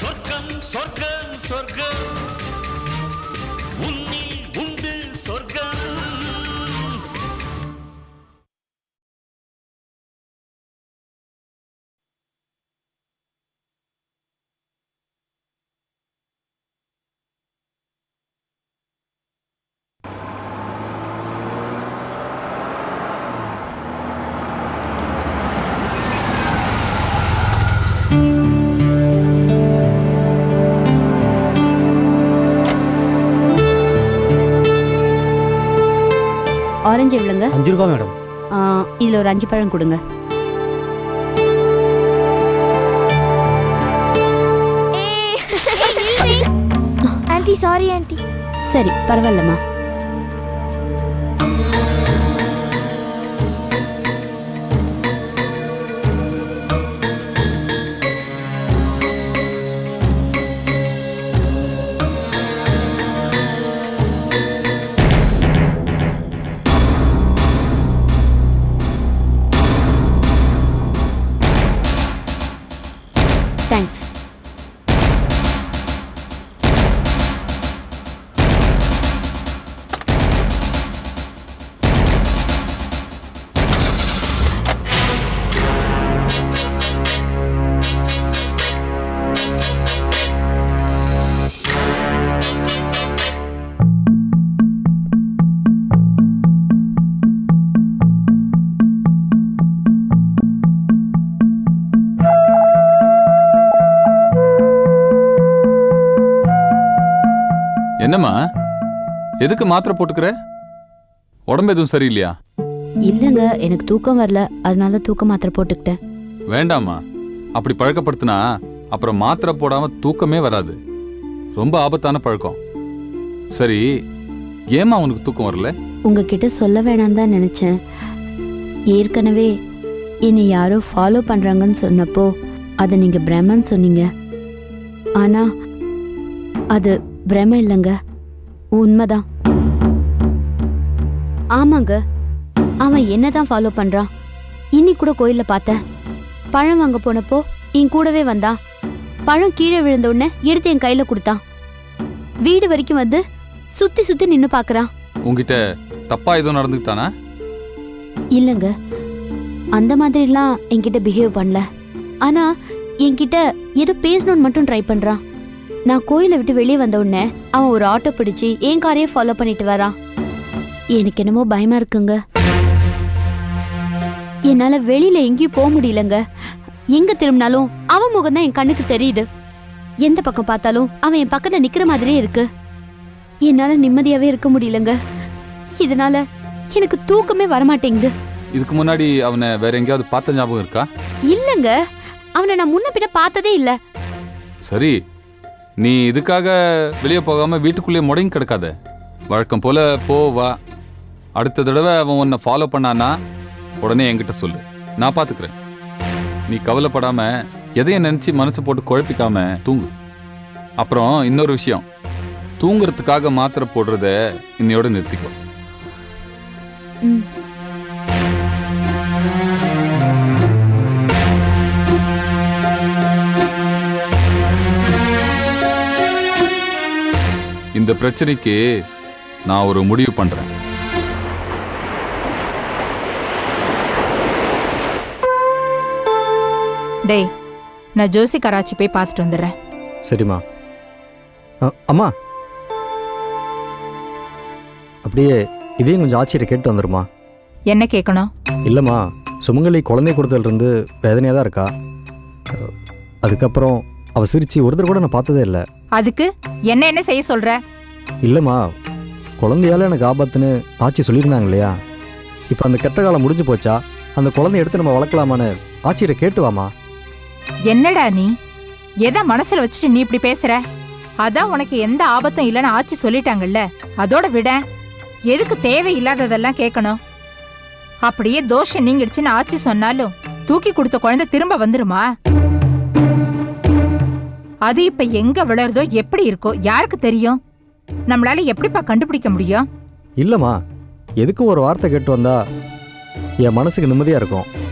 சொர்க்கம் சொர்க்கம் சொர்க்கம். ஆரஞ்சு எவ்வளோங்க அஞ்சு ரூபா மேடம். ஆ, இதுல ஒரு அஞ்சு பழம் கொடுங்க. ஆன்ட்டி சாரி ஆன்ட்டி சரி பரவாயில்லம்மா. எதுக்கு மாத்திரை போட்டுக்கிற? உடம்பு எதுவும் சரியில்லையா? இல்லைங்க எனக்கு தூக்கம் வரல. அதனால தூக்க மாத்திரை போட்டுக்கிட்டேன். வேண்டாம்மா. அப்படி பழக்கப்படுத்தினா அப்புறம் மாத்திரை போடாம தூக்கமே வராது. ரொம்ப ஆபத்தான பழக்கம். சரி ஏம்மா உனக்கு தூக்கம் வரல? உங்ககிட்ட சொல்ல வேணாம் தான் நினைச்சேன். ஏற்கனவே என்னை யாரோ ஃபாலோ பண்றாங்கன்னு சொன்னப்போ அதை நீங்க பிரம்மன்னு சொன்னீங்க. ஆனா அது பிரம்ம இல்லைங்க. உண்மைதான். ஆமாங்க அவன் என்னதான் ஃபாலோ பண்றான் இன்னி கூட கோயில்ல பார்த்தேன். பழம் வாங்க போனப்போ என் கூடவே வந்தான் பழம் கீழே விழுந்த உடனே எடுத்து என் கையில கொடுத்தான். வீடு வரைக்கும் வந்து சுத்தி சுத்தி நின்னு பார்க்கறான் உன்கிட்ட தப்பா எதுவும் நடந்துக்கிட்டானா? இல்லைங்க அந்த மாதிரிலாம் என்கிட்ட பிஹேவ் பண்ணல. ஆனா என்கிட்ட ஏதோ பேசணும்னு மட்டும் ட்ரை பண்றான் நான் கோயிலை விட்டு வெளியே வந்த உடனே அவன் ஒரு ஆட்டோ பிடிச்சு என் காரையே ஃபாலோ பண்ணிட்டு வரான் எனக்கு என்னமோ பயமா இருக்குங்க. என்னால வெளியில எங்கேயும் போக முடியலங்க. எங்க திரும்பினாலும் அவன் முகம் தான் என் கண்ணுக்கு தெரியுது. எந்த பக்கம் பார்த்தாலும் அவன் என் பக்கத்துல நிக்கிற மாதிரியே இருக்கு. என்னால நிம்மதியாவே இருக்க முடியலங்க. இதனால எனக்கு தூக்கமே வரமாட்டேங்குது. இதுக்கு முன்னாடி அவனை வேற எங்கேயாவது பார்த்த ஞாபகம் இருக்கா? இல்லங்க. அவனை நான் முன்ன பின்ன பார்த்ததே இல்ல. சரி நீ இதுக்காக வெளியே போகாமல் வீட்டுக்குள்ளேயே முடங்கி கிடக்காத. வழக்கம் போல போ வா. அடுத்த தடவை அவன் உன்னை ஃபாலோ பண்ணானா உடனே என்கிட்ட சொல்லு. நான் பார்த்துக்கிறேன் நீ கவலைப்படாமல் எதையும் நினச்சி மனசு போட்டு குழப்பிக்காம தூங்கு. அப்புறம் இன்னொரு விஷயம். தூங்குறதுக்காக மாத்திரை போடுறத இன்னையோட நிறுத்திக்கோ. இந்த பிரச்சனைக்கு நான் ஒரு முடிவு பண்றேன். டேய் நான் ஜோசி கராச்சி போய் பார்த்துட்டு வந்துடுறேன். சரிம்மா. அ, அம்மா. அப்படியே இதையும் கொஞ்சம் ஆச்சரிய கேட்டு வந்துருமா என்ன கேட்கணும்? இல்லைம்மா சுமங்கலி குழந்தை கொடுத்ததுலேருந்து வேதனையாக தான் இருக்கா. அதுக்கப்புறம் அவள் சிரிச்சு ஒருத்தர் கூட நான் பார்த்ததே இல்லை. அதுக்கு என்ன என்ன செய்ய சொல்ற? இல்லைம்மா குழந்தையால எனக்கு ஆபத்துன்னு ஆச்சி சொல்லியிருந்தாங்க இல்லையா இப்போ அந்த கெட்ட காலம் முடிஞ்சு போச்சா அந்த குழந்தைய எடுத்து நம்ம வளர்க்கலாமான்னு ஆச்சியிட கேட்டு வாமா என்னடா நீ? எதை மனசுல வச்சுட்டு நீ இப்படி பேசுற? அதான் உனக்கு எந்த ஆபத்தும் இல்லைன்னு ஆச்சி சொல்லிட்டாங்கல்ல அதோட விட எதுக்கு தேவையில்லாததெல்லாம் கேட்கணும்? அப்படியே தோஷம் நீங்கிடுச்சுன்னு ஆச்சி சொன்னாலும் தூக்கி கொடுத்த குழந்தை திரும்ப வந்துருமா? அது இப்ப எங்க விளருதோ எப்படி இருக்கோ யாருக்கு தெரியும்? நம்மளால எப்படிப்பா கண்டுபிடிக்க முடியும்? இல்லைம்மா எதுக்கும் ஒரு வார்த்தை கேட்டு வந்தா என் மனசுக்கு நிம்மதியாக இருக்கும்?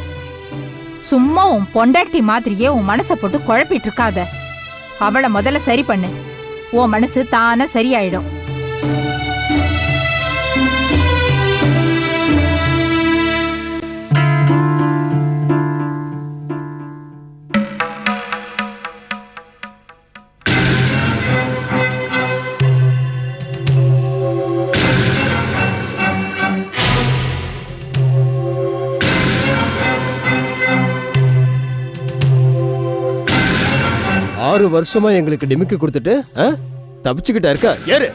சும்மா உன் பொண்டாட்டி மாதிரியே உன் மனசை போட்டு குழப்பிட்டு இருக்காத. அவளை முதல்ல சரி பண்ணு. உன் மனசு தானா சரியாயிடும். ஆறு வருஷமா எங்களுக்கு டிமிக்கி கொடுத்துட்டு? தப்பிச்சுக்கிட்டா இருக்க? ஏறு.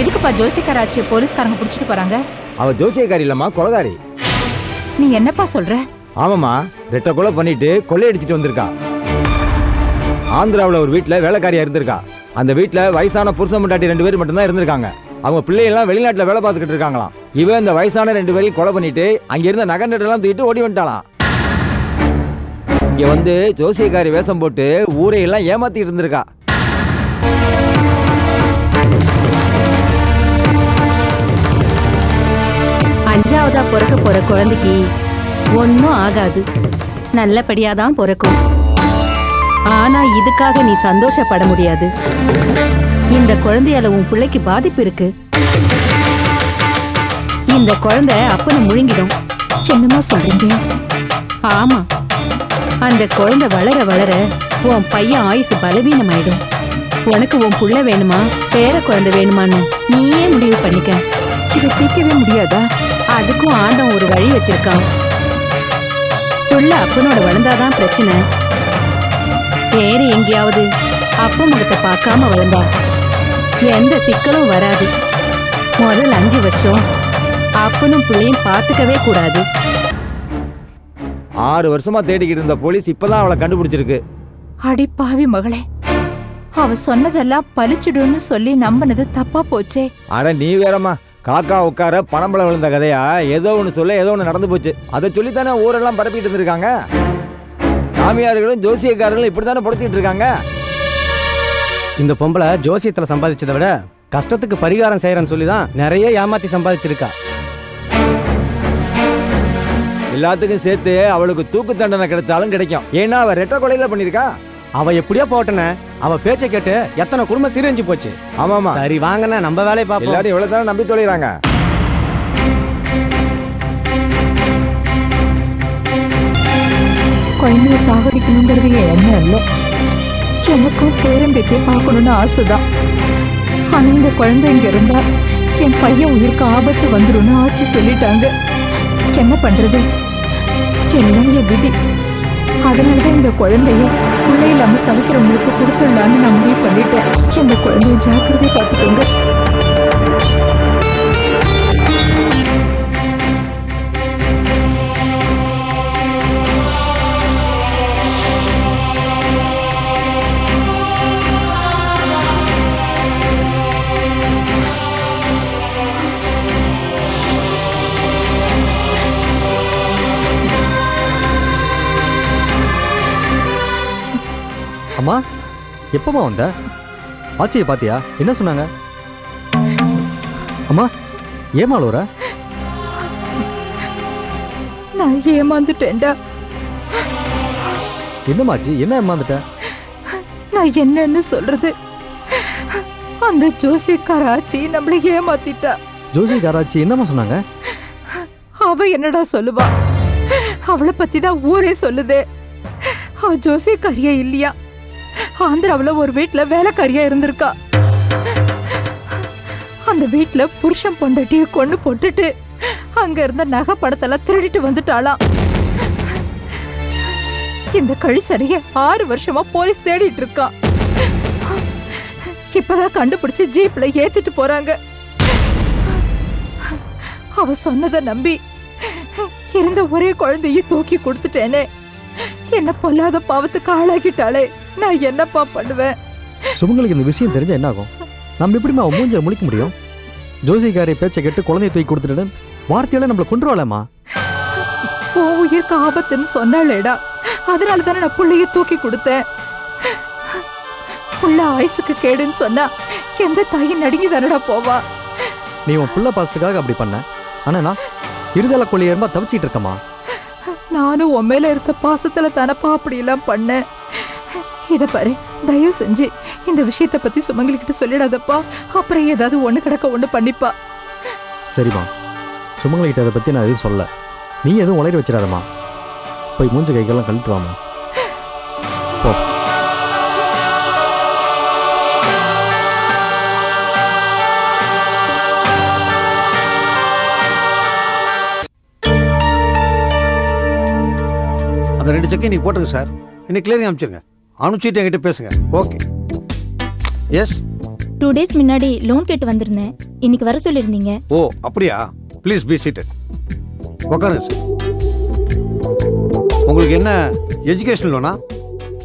எதுக்குப்பா ஜோசிக்காராச்சிய போலீஸ்காரங்க புடிச்சிட்டு போறாங்க? அவ ஜோசியக்காரி இல்லம்மா கொலகாரி. நீ என்னப்பா சொல்ற? ஆமாம்மா ரெட்டை கொலை பண்ணிட்டு கொள்ளையடிச்சிட்டு வந்திருக்கா. ஆந்திராவில் ஒரு வீட்டில் வேலைக்காரியா இருந்திருக்கா. அந்த வீட்டில் வயசான புருஷன் முட்டாட்டி ரெண்டு பேர் மட்டும்தான் இருந்திருக்காங்க. அவங்க பிள்ளைகள்லாம் வெளிநாட்டில் வேலை பார்த்துக்கிட்டு இருக்காங்களாம். இவன் இந்த வயசான ரெண்டு பேரையும் கொலை பண்ணிட்டு அங்க இருந்த நகை நட்டெல்லாம் தூக்கிட்டு ஓடி வந்துட்டாலாம் இங்கே வந்து ஜோசியக்காரி வேஷம் போட்டு ஊரையெல்லாம் ஏமாத்திட்டு இருந்திருக்கா. அஞ்சாவதா பிறக்க போற குழந்தைக்கு ஒன்றும் ஆகாது. நல்லபடியாக தான் பிறக்கும். ஆனா இதுக்காக நீ சந்தோஷப்பட முடியாது. இந்த குழந்தையால உன் பிள்ளைக்கு பாதிப்பு இருக்கு. இந்த குழந்தை அப்பனை முழுங்கிடும். என்னமா சொல்றீங்க? ஆமா. அந்த குழந்தை வளர வளர உன் பையன் ஆயுசு பலவீனமாயிடும். உனக்கு உன் புள்ள வேணுமா? பேர குழந்தை வேணுமான்னு நீயே முடிவு பண்ணிக்க. இதை தீர்க்கவே முடியாதா? அதுக்கும் ஆண்டவன் ஒரு வழி வச்சிருக்கான். புள்ள அப்பனோட வளர்ந்தாதான் பிரச்சனை. வேற எங்கேயாவது அப்ப முகத்தை பார்க்காம வளர்ந்தா எந்த சிக்கலும் வராது. முதல் அஞ்சு வருஷம் அப்பனும் பிள்ளையும் பார்த்துக்கவே கூடாது. ஆறு வருஷமா தேடிக்கிட்டு இருந்த போலீஸ் இப்பதான் அவளை கண்டுபிடிச்சிருக்கு. அடி பாவி மகளே அவ சொன்னதெல்லாம் பலிச்சிடுன்னு சொல்லி நம்பினது தப்பா போச்சே. அட நீ வேறம்மா காக்கா உட்கார பணம்பளம் விழுந்த கதையா? ஏதோ ஒன்று சொல்ல ஏதோ ஒன்று நடந்து போச்சு. அதை சொல்லித்தானே ஊரெல்லாம் பரப்பிட்டு இருந்திருக்காங்க? சாமியார்களும் ஜோசியக்காரர்களும் இப்படி தானே படுத்திட்டு இருக்காங்க? இந்த பொம்பளை ஜோசியத்துல சம்பாதிச்சதை விட கஷ்டத்துக்கு பரிகாரம் செய்யறேன்னு சொல்லி தான் நிறைய ஏமாத்தி சம்பாதிச்சிருக்கா. எல்லாத்துக்கும் சேர்த்து அவளுக்கு தூக்கு தண்டனை கிடைச்சாலும் கிடைக்கும். ஏன்னா அவ ரெட்ட கொலையில பண்ணிருக்கா அவ எப்படியோ போட்டன. அவ பேச்சை கேட்டு எத்தனை குடும்பம் சீரழிஞ்சு போச்சு. ஆமாமா சரி வாங்கண்ணா நம்ம வேலையை பார்ப்போம். எல்லாரும் இவ்வளவு தானே நம்பி தொலைகிறாங்க? குழந்தைய சாகடிக்கணுங்கிறது என் எண்ணம் இல்லை எனக்கும் பேரம்பேத்தியை பார்க்கணும்னு ஆசைதான். ஆனால் இந்த குழந்தை இங்கே இருந்தால் என் பையன் உயிருக்கு ஆபத்து வந்துடும் ஆச்சு சொல்லிட்டாங்க. என்ன பண்ணுறது எல்லாம் என் விதி. அதனாலதான் இந்த குழந்தைய பிள்ளை இல்லாமல் தவிக்கிறவங்களுக்கு கொடுத்துடலான்னு நான் முடிவு பண்ணிட்டேன். இந்த குழந்தைய ஜாக்கிரதை பார்த்துக்கோங்க. அம்மா எப்பமா வந்த? ஆச்சியை பாத்தியா? என்ன சொன்னாங்க? அம்மா ஏமா அழுவுற? நான் ஏமாந்துட்டேன்டா. என்னமாச்சு என்ன ஏமாந்துட்ட? நான் என்னன்னு சொல்றது? அந்த ஜோசியக்கார ஆச்சி நம்மளை ஏமாத்திட்டா. ஜோசிகாராச்சி என்னம்மா சொன்னாங்க? அவ என்னடா சொல்லுவா? அவளை பத்தி தான் ஊரே சொல்லுது. அவ ஜோசியக்காரியா இல்லையா? ஆந்திராவில் ஒரு வீட்டில் வேலைக்காரியா இருந்திருக்கா. அந்த வீட்டில் புருஷன் பொண்டாட்டியை கொண்டு போட்டுட்டு அங்க இருந்த நகை படத்தெல்லாம் திருடிட்டு வந்துட்டாளாம். இந்த கழிச்சடைய ஆறு வருஷமா போலீஸ் தேடிட்டு இருக்கா. இப்பதான் கண்டுபிடிச்சு ஜீப்ல ஏத்திட்டு போறாங்க. அவ சொன்னதை நம்பி இருந்த ஒரே குழந்தையும் தூக்கி கொடுத்துட்டேனே. என்ன பொல்லாத பாவத்துக்கு ஆளாகிட்டாளே நான் என்னப்பா பண்ணுவேன்? சுமங்களுக்கு இந்த விஷயம் தெரிஞ்சா என்ன ஆகும் நம்ம எப்படிம்மா அவன் மூஞ்சில முழிக்க முடியும்? ஜோசிகாரி பேச்சை கேட்டு குழந்தைய தூக்கி கொடுத்துட்டு வார்த்தையால நம்மளை கொண்டுருவாளேம்மா உன் உயிருக்கு ஆபத்துன்னு சொன்னாளேடா. அதனால தானே நான் புள்ளைய தூக்கி கொடுத்தேன். புள்ள ஆயுசுக்கு கேடுன்னு சொன்னா எந்த தாயும் நடுங்கி தானடா போவா? நீ உன் பிள்ளை பாசத்துக்காக அப்படி பண்ண. ஆனா நான் இருதலை கொள்ளையர்மா தவிச்சிட்டு இருக்கமா நானும் உன் மேல இருந்த பாசத்துல தானப்பா அப்படியெல்லாம் பண்ணேன். இத பாரு தயவு செஞ்சு. இந்த விஷயத்த பத்தி சுமங்கலிக்கிட்ட சொல்லிடாதப்பா. அப்புறம் ஏதாவது ஒண்ணு கிடக்க ஒண்ணு பண்ணிப்பா. சரிம்மா. சுமங்கலிகிட்ட அதை பற்றி நான் எதுவும் சொல்ல நீ எதுவும் உளறி வச்சிடாதம்மா. போய் மூஞ்சி கைக்கெல்லாம் கழட்டு வாமா போ. அந்த ரெண்டு செக்கையும் நீ போட்டுங்க சார். இன்னைக்கு கிளியரிங் அனுப்பிச்சிருங்க. அனுப்பிச்சிட்டு என்கிட்ட பேசுங்க. ஓகே எஸ் டூ டேஸ் முன்னாடி லோன் கேட்டு வந்திருந்தேன். இன்னைக்கு வர சொல்லியிருந்தீங்க. ஓ அப்படியா? ப்ளீஸ் பி சீட்டு உட்காருங்க சார் உங்களுக்கு என்ன எஜுகேஷன் லோனா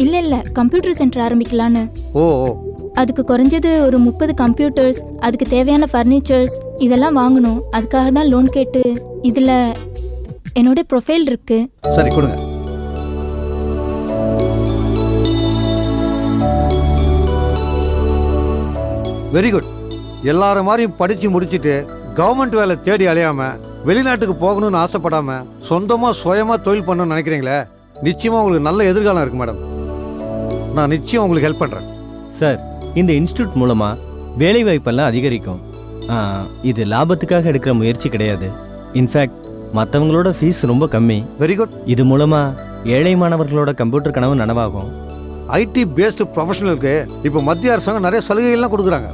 இல்ல இல்ல. கம்ப்யூட்டர் சென்டர் ஆரம்பிக்கலான்னு. ஓ ஓ. அதுக்கு குறைஞ்சது ஒரு முப்பது கம்ப்யூட்டர்ஸ் அதுக்கு தேவையான ஃபர்னிச்சர்ஸ் இதெல்லாம் வாங்கணும். அதுக்காக தான் லோன் கேட்டு இதுல என்னோட ப்ரொஃபைல் இருக்கு. சரி கொடுங்க. வெரி குட் எல்லார மாதிரியும் படிச்சு முடிச்சிட்டு கவர்மெண்ட் வேலை தேடி அலையாம வெளிநாட்டுக்கு போகணும்னு ஆசைப்படாம சொந்தமா சுயமா தொழில் பண்ணணும்னு நினைக்கிறீங்களே? நிச்சயமா உங்களுக்கு நல்ல எதிர்காலம் இருக்கு மேடம் நான் நிச்சயம் உங்களுக்கு ஹெல்ப் பண்றேன். சார் இந்த இன்ஸ்டியூட் மூலமா வேலை வாய்ப்பெல்லாம் அதிகரிக்கும் இது லாபத்துக்காக எடுக்கிற முயற்சி கிடையாது. இன்ஃபேக்ட் மற்றவங்களோட ஃபீஸ் ரொம்ப கம்மி. வெரி குட் இது மூலமா ஏழை மாணவர்களோட கம்ப்யூட்டர் கனவு நனவாகும். ஐடி பேஸ்டு ப்ரொஃபஷனலுக்கு இப்போ மத்திய அரசாங்கம் நிறைய சலுகைகள்லாம் கொடுக்குறாங்க.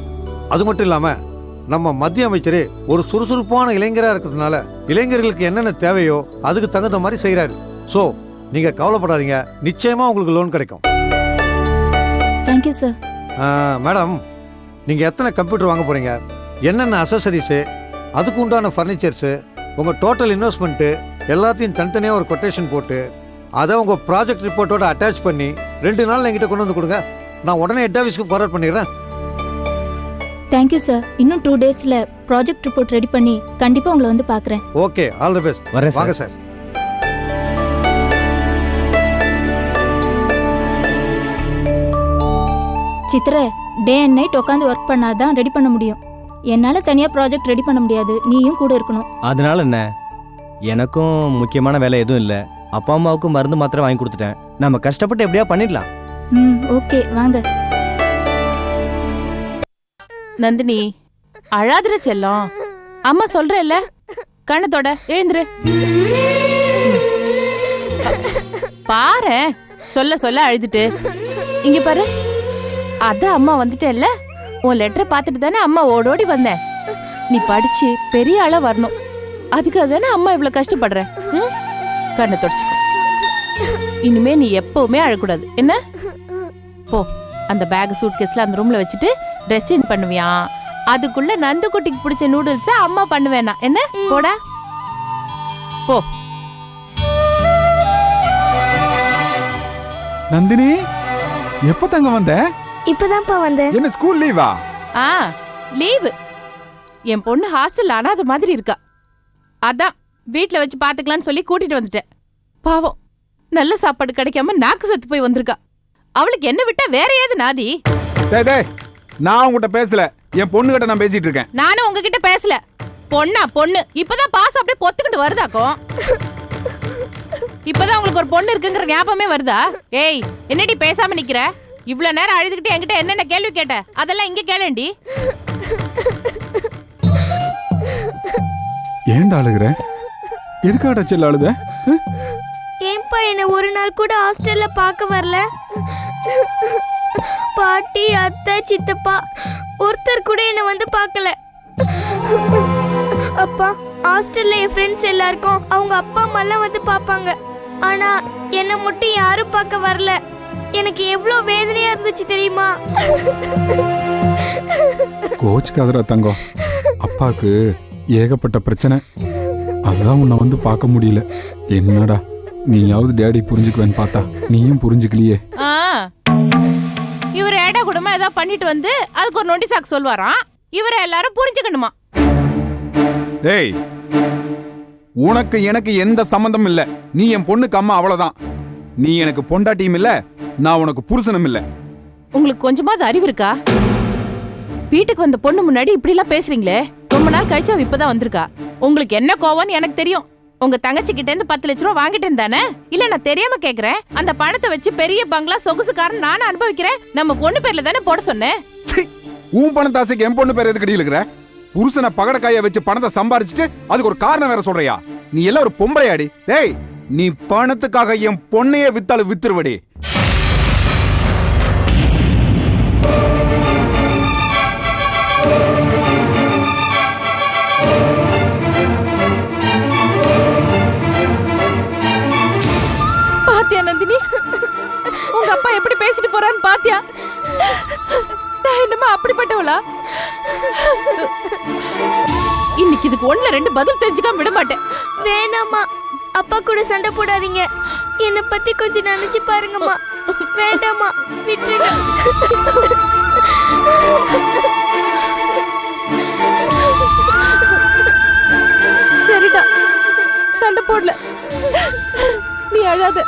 அது மட்டும் இல்லாமல் நம்ம மத்திய அமைச்சர் ஒரு சுறுசுறுப்பான இளைஞராக இருக்கிறதுனால இளைஞர்களுக்கு என்னென்ன தேவையோ அதுக்கு தகுந்த மாதிரி செய்கிறாரு ஸோ நீங்கள் கவலைப்படாதீங்க. நிச்சயமாக உங்களுக்கு லோன் கிடைக்கும். தேங்க்யூ சார் மேடம் நீங்கள் எத்தனை கம்ப்யூட்டர் வாங்க போகிறீங்க என்னென்ன அசசரிஸு அதுக்கு உண்டான ஃபர்னிச்சர்ஸு உங்கள் டோட்டல் இன்வெஸ்ட்மெண்ட்டு எல்லாத்தையும் தனித்தனியாக ஒரு கொட்டேஷன் போட்டு அதை உங்கள் ப்ராஜெக்ட் ரிப்போர்ட்டோட அட்டாச் பண்ணி ரெண்டு நாள் என்கிட்ட கொண்டு வந்து கொடுங்க. நான் உடனே ஹெட் ஆஃபீஸ்க்கு ஃபார்வர்ட் பண்ணிடுறேன். தேங்க்யூ சார் இன்னும் டூ டேஸ்ல ப்ராஜெக்ட் ரிப்போர்ட் ரெடி பண்ணி கண்டிப்பா உங்களை வந்து பார்க்கறேன் ஓகே ஆல் தி பெஸ்ட் வரேன் வாங்க சார் சார் சித்ரே டே அண்ட் நைட் உட்காந்து ஒர்க் பண்ணாதான் ரெடி பண்ண முடியும். என்னால தனியா ப்ராஜெக்ட் ரெடி பண்ண முடியாது. நீயும் கூட இருக்கணும். அதனால என்ன? எனக்கும் முக்கியமான வேலை எதுவும் இல்லை. அப்பா அம்மாவுக்கும் மருந்து மாத்திரை வாங்கி கொடுத்துட்டேன். நம்ம கஷ்டப்பட்டு எப்படியா பண்ணிடலாம். ம் ஓகே வாங்க. நந்தினி அழாதுற செல்லம். அம்மா சொல்றேல்ல கண்ணத்தோட எழுந்துரு. பாரு சொல்ல சொல்ல அழுதுட்டு. இங்க பாரு அதான் அம்மா வந்துட்டேல்ல. உன் லெட்டரை பார்த்துட்டு தானே அம்மா ஓடோடி வந்தேன். நீ படிச்சு பெரிய ஆளா வரணும். அதுக்காக தானே அம்மா இவ்வளவு கஷ்டப்படுறேன் ம்? கண்ணை தொடச்சுக்கோ. இனிமே நீ எப்பவுமே அழக்கூடாது. என்ன? போ. அந்த பேக் சூட் கேஸ்ல அந்த ரூம்ல வச்சுட்டு ட்ரெஸ் சேஞ்ச் பண்ணுவியா? அதுக்குள்ள நந்து குட்டிக்கு பிடிச்ச நூடுல்ஸ் அம்மா பண்ணுவேனா. என்ன? போடா. போ. நந்தினி எப்ப தங்க வந்த? இப்பதான்ப்பா வந்தேன் என்ன ஸ்கூல் லீவா ஆ லீவு என் பொண்ணு ஹாஸ்டல் அனாத மாதிரி இருக்கா. அதான். வீட்ல வச்சு பாத்துக்கலாம்னு சொல்லி கூட்டிட்டு வந்துட்டேன் பாவம் நல்ல சாப்பாடு கிடைக்காம நாக்கு செத்து போய் வந்திருக்கா. அவளுக்கு என்ன விட்டா வேற ஏது நாதி? டேய் டேய் நான் உங்ககிட்ட பேசல. என் பொண்ணு கிட்ட நான் பேசிட்டு இருக்கேன். நானும் உங்ககிட்ட பேசல. பொண்ணா பொண்ணு. இப்பதான் பாஸ் அப்படியே பொத்துக்கிட்டு வருதாக்கும் இப்பதான் உங்களுக்கு ஒரு பொண்ணு இருக்குங்கிற ஞாபகமே வருதா? ஏய் என்னடி பேசாம நிக்கிற? இவ்ளோ நேரம் அழுதுகிட்டு என்கிட்ட என்னென்ன கேள்வி கேட்ட? அதெல்லாம் இங்க கேளண்டி. ஏன்டா அழுகுற? எதுக்காடா செல்ல அழுத? ஏன்பா என்ன ஒரு நாள் கூட ஹாஸ்டல்ல பார்க்க வரல? பாட்டி அத்தை சித்தப்பா ஒருத்தர் கூட என்ன வந்து பார்க்கல. அப்பா ஹாஸ்டல்ல என் ஃப்ரெண்ட்ஸ் எல்லாருக்கும் அவங்க அப்பா அம்மாலாம் வந்து பார்ப்பாங்க. ஆனா என்னை மட்டும் யாரும் பார்க்க வரல. எனக்கு எவ்வளோ வேதனையா இருந்துச்சு தெரியுமா? கோச் கதரா தங்கம். அப்பாவுக்கு ஏகப்பட்ட பிரச்சனை. அதான் உன்னை வந்து பார்க்க முடியல. என்னடா நீயாவது டேடி புரிஞ்சுக்குவேன்னு பார்த்தா நீயும் புரிஞ்சுக்கலையே. ஆ. இவர் ஏடா கூடமா ஏதாவது பண்ணிட்டு வந்து அதுக்கு ஒரு நொண்டி சாக்கு சொல்வாராம். இவரை எல்லாரும் புரிஞ்சுக்கணுமா? டேய் உனக்கு எனக்கு எந்த சம்மந்தமும் இல்ல. நீ என் பொண்ணுக்கு அம்மா அவ்வளவுதான். நீ எனக்கு பொண்டாட்டியும் இல்ல நான் உனக்கு புருஷனும் இல்ல. உங்களுக்கு கொஞ்சமாவது அறிவு இருக்கா? வீட்டுக்கு வந்த பொண்ணு முன்னாடி இப்படி எல்லாம் பேசுறீங்களே. ரொம்ப நாள் கழிச்சு அவ இப்பதான் வந்திருக்கா. உங்களுக்கு என்ன கோவம்னு எனக்கு தெரியும். உங்க தங்கச்சி கிட்ட இருந்து பத்து லட்ச ரூபா வாங்கிட்டேன் தானே? இல்ல நான் தெரியாம கேக்குறேன். அந்த பணத்தை வச்சு பெரிய பங்களா சொகுசுக்காரன் நானும் அனுபவிக்கிறேன். நம்ம பொண்ணு பேர்ல தானே போட சொன்னேன். உன் பணத்தை ஆசைக்கு என் பொண்ணு பேர் எதுக்கு அடியில் இருக்கிற புருஷனை பகடக்காய வச்சு பணத்தை சம்பாரிச்சிட்டு அதுக்கு ஒரு காரணம் வேற சொல்றியா? நீ எல்லாம் ஒரு பொம்பளையாடி. டேய் நீ பணத்துக்காக என் பொண்ணையே வித்தாலும் வித்துருவடி. பாத்தியா உங்க அப்பா எப்படி பேசிட்டு போறான்னு பாத்தியா? நான் என்னமா அப்படிப்பட்டவளா? இன்னைக்கு இதுக்கு ஒண்ணுல ரெண்டு பதில் தெரிஞ்சுக்காம விட மாட்டேன். வேணாம்மா. அப்பா கூட சண்டை போடாதீங்க. என்னை பத்தி கொஞ்சம் நினைச்சு பாருங்கம்மா. வேண்டாம்மா. விட்டுருங்க. சரிடா. சண்டை போடல. நீ அழாத.